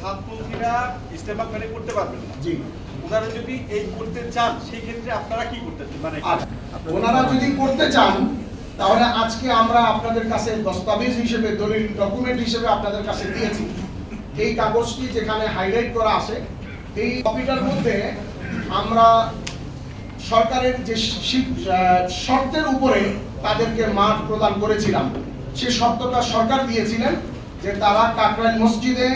সাতপন্থীরা ইস্তেমাকারী করতে পারবেন না। জি। ওনারা যদি এই করতে চান সেই ক্ষেত্রে আপনারা কি করতে মানে ওনারা যদি করতে চান তাহলে আজকে আমরা আপনাদের কাছে দস্তাবেজ হিসেবে দলিল ডকুমেন্ট হিসেবে আপনাদের কাছে দিয়েছি। এই কাগজটি যেখানে হাইলাইট করা আছে এই কপিটার মধ্যে আমরা সরকারের যে শর্তের উপরে তাদেরকে মাঠ প্রদান করেছিলাম। সে শর্তটা সরকার দিয়েছিলেন যে তারা কাকরাইল মসজিদে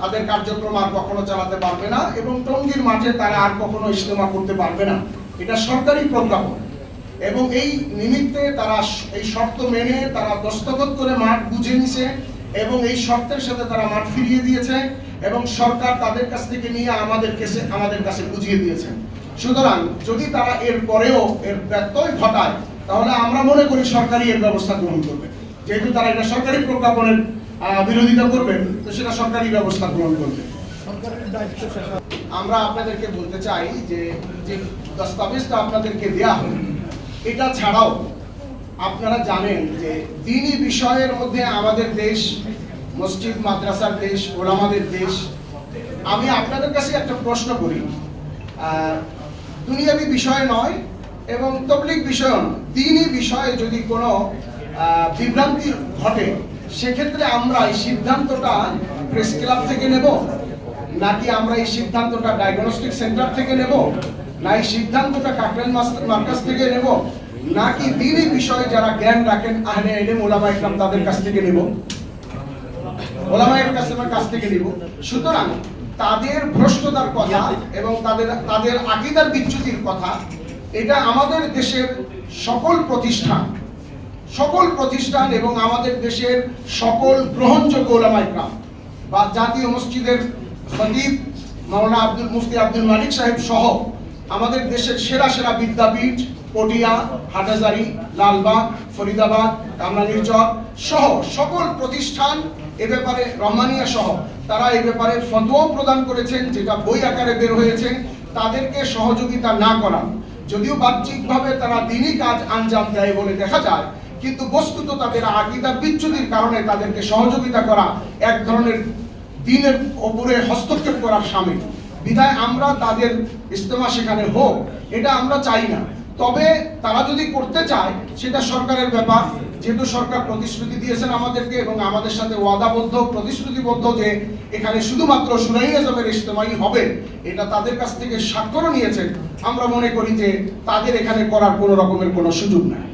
তাদের কার্যক্রম আর কখনো চালাতে পারবে না এবং টঙ্গীর মাঠে তারা আর কখনো ইজতেমা করতে পারবে না। এটা সরকারি প্রজ্ঞাপন। এবং এই নিমিত্তে তারা এই শর্ত মেনে তারা দস্তখত করে মাঠ বুঝে নিছে এবং এই শর্তের সাথে তারা মাঠ ফিরিয়ে দিয়েছে এবং সরকার তাদের কাছ থেকে নিয়ে আমাদের কাছে আমাদের কাছে বুঝিয়ে দিয়েছে। সুতরাং যদি তারা এর পরেও এর ব্যত্যয় ঘটায়, তাহলে আমরা মনে করি সরকারি এর ব্যবস্থা গ্রহণ করবে। যেহেতু তারা এটা সরকারি প্রজ্ঞাপনের বিরোধিতা করবেন তো সেটা সরকারি ব্যবস্থা গ্রহণ করবে। আমরা আপনাদেরকে বলতে চাই যে যে দস্তাবেজটা আপনাদেরকে দেয়া হলো এটা ছাড়াও আপনারা জানেন যে দিনই বিষয়ের মধ্যে আমাদের দেশ মসজিদ মাদ্রাসার দেশ ওলামাদের দেশ। আমি আপনাদের কাছে একটা প্রশ্ন করি দুনিয়াবি বিষয় নয় এবং তবলিক বিষয় নয়। দিনই বিষয়ে যদি কোনো বিভ্রান্তি ঘটে সেক্ষেত্রে আমরা এই সিদ্ধান্তটা প্রেস ক্লাব থেকে নেব, নাকি আমরা এই সিদ্ধান্তটা ডায়াগনস্টিক সেন্টার থেকে নেব, না এই সিদ্ধান্তটা কাকরেল মার্কাজ থেকে নেব, নাকি দিনই বিষয়ে যারা জ্ঞান রাখেন, আহলে এলেম ওলামা ইকরাম তাদের কাছ থেকে নেব? ওলামায়ের কাছে কাছ থেকে নেব। সুতরাং তাদের ভ্রষ্টতার কথা এবং তাদের তাদের আকিদার বিচ্যুতির কথা, এটা আমাদের দেশের সকল প্রতিষ্ঠান সকল প্রতিষ্ঠান এবং আমাদের দেশের সকল গ্রহণযোগ্য ওলামা ইকরাম বা জাতীয় মসজিদের খতিব মাওলানা আব্দুল মুফতি আব্দুল মালিক সাহেব সহ আমাদের দেশের সেরা সেরা বিদ্যাপীঠ, পটিয়া হাটাজারি লালবাগ, ফরিদাবাদ কামরাঙ্গীর চক সহ সকল প্রতিষ্ঠান এ ব্যাপারে রহমানিয়া সহ তারা এ ব্যাপারে ফতোয়া প্রদান করেছেন, যেটা বই আকারে বের হয়েছে, তাদেরকে সহযোগিতা না করা। যদিও বাহ্যিকভাবে তারা দিনই কাজ আঞ্জাম দেয় বলে দেখা যায় কিন্তু বস্তুত তাদের আকিদার বিচ্যুতির কারণে তাদেরকে সহযোগিতা করা এক ধরনের দিনের ওপরে হস্তক্ষেপ করার সামিল। বিধায় আমরা তাদের ইস্তেমা সেখানে হোক, এটা আমরা চাই না। তবে তারা যদি করতে চায়, সেটা সরকারের ব্যাপার। যেহেতু সরকার প্রতিশ্রুতি দিয়েছেন আমাদেরকে এবং আমাদের সাথে ওয়াদাবদ্ধ, প্রতিশ্রুতিবদ্ধ যে এখানে শুধুমাত্র সুরাই আজমের ইস্তেমাই হবে, এটা তাদের কাছ থেকে স্বাক্ষরও নিয়েছেন। আমরা মনে করি যে তাদের এখানে করার কোনো রকমের কোনো সুযোগ নাই।